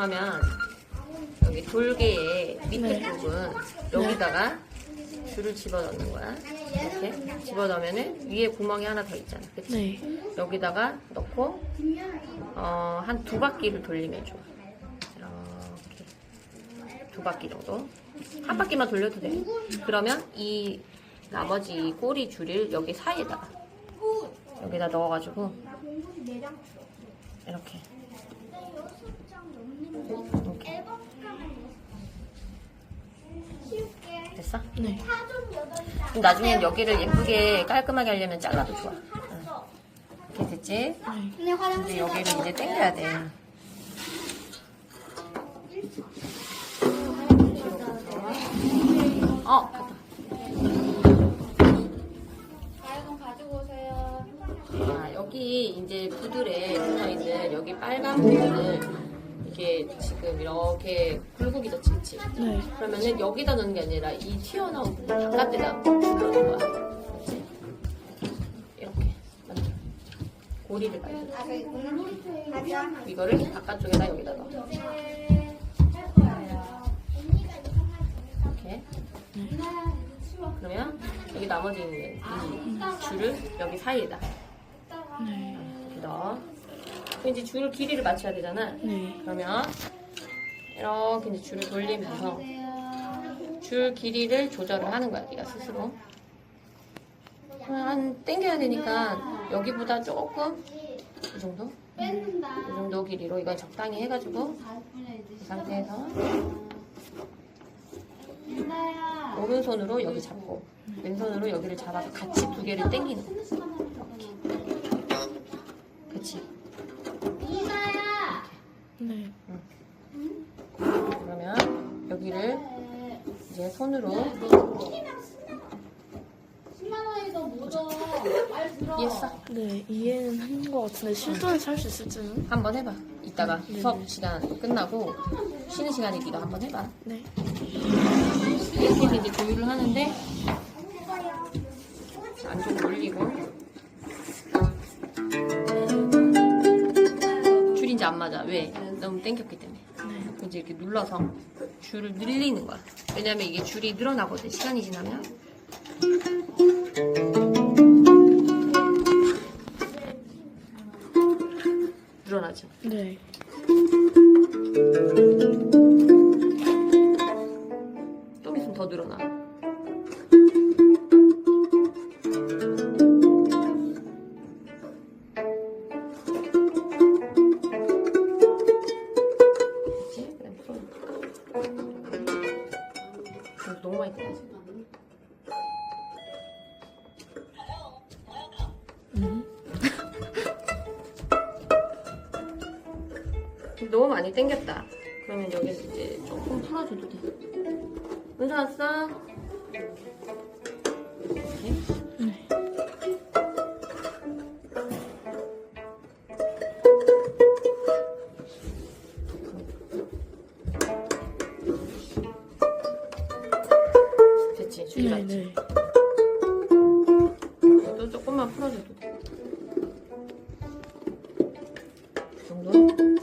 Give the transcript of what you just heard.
그러면 여기 돌개의 밑에 네. 부분 여기다가 줄을 집어넣는 거야. 이렇게 집어넣으면은 위에 구멍이 하나 더 있잖아. 그치? 네. 여기다가 넣고 어, 한 두 바퀴를 돌리면 좋아. 이렇게 두 바퀴 정도. 한 바퀴만 돌려도 돼. 그러면 이 나머지 이 꼬리 줄을 여기 사이에다가 여기다 넣어가지고 이렇게 됐어? 네. 그럼 나중엔 여기를 예쁘게 깔끔하게 하려면 잘라도 좋아. 응. 이렇게 됐지? 네. 근데 이제 여기를 이제 당겨야 돼. 어, 갔다. 아, 여기 이제 부들에 붙어 있는 여기 빨간 부분을 이게 지금 이렇게 굴곡이 졌지, 그치? 네. 그러면은 여기다 넣는 게 아니라 이 튀어나온 부분 바깥에다 넣는 거야. 그치? 이렇게 만져. 고리를 가자. 이거를 바깥쪽에다 여기다 넣어. 이렇게. 그러면 여기 나머지 있는 이 줄을 여기 사이에다 네. 이렇게 넣어. 그럼 이제 줄 길이를 맞춰야 되잖아. 네. 그러면 이렇게 이제 줄을 돌리면서 줄 길이를 조절을 하는 거야, 네가 스스로. 한 당겨야 되니까 여기보다 조금 이 정도? 이 정도 길이로 이건 적당히 해가지고 이 상태에서 오른손으로 여기 잡고 왼손으로 여기를 잡아서 같이 두 개를 당기는. 이렇게. 그치? 손으로 10만 원이더 묻어. 말 들어. 이해했어? 네. 이해는 한 것 같은데 실전에서 할 수 있을지는? 한번 해봐. 이따가 네. 수업 시간 끝나고 쉬는 네가 한번 해봐. 네. 이렇게 해서 이제 조율을 하는데 안쪽으로 올리고 줄이 이제 안 맞아. 왜? 너무 당겼기 때문에. 네. 이제 이렇게 눌러서 줄을 늘리는 거야. 왜냐면 이게 줄이 늘어나거든. 시간이 지나면. 늘어나죠. 네. 좀 있으면 더 늘어나. 너무 많이 당겼다. 그러면 여기 이제 조금 풀어줘도 돼. 은서 왔어? 이렇게. 네. 됐지? 줄이 네. 네. 또 조금만 풀어줘도 돼. 이 정도?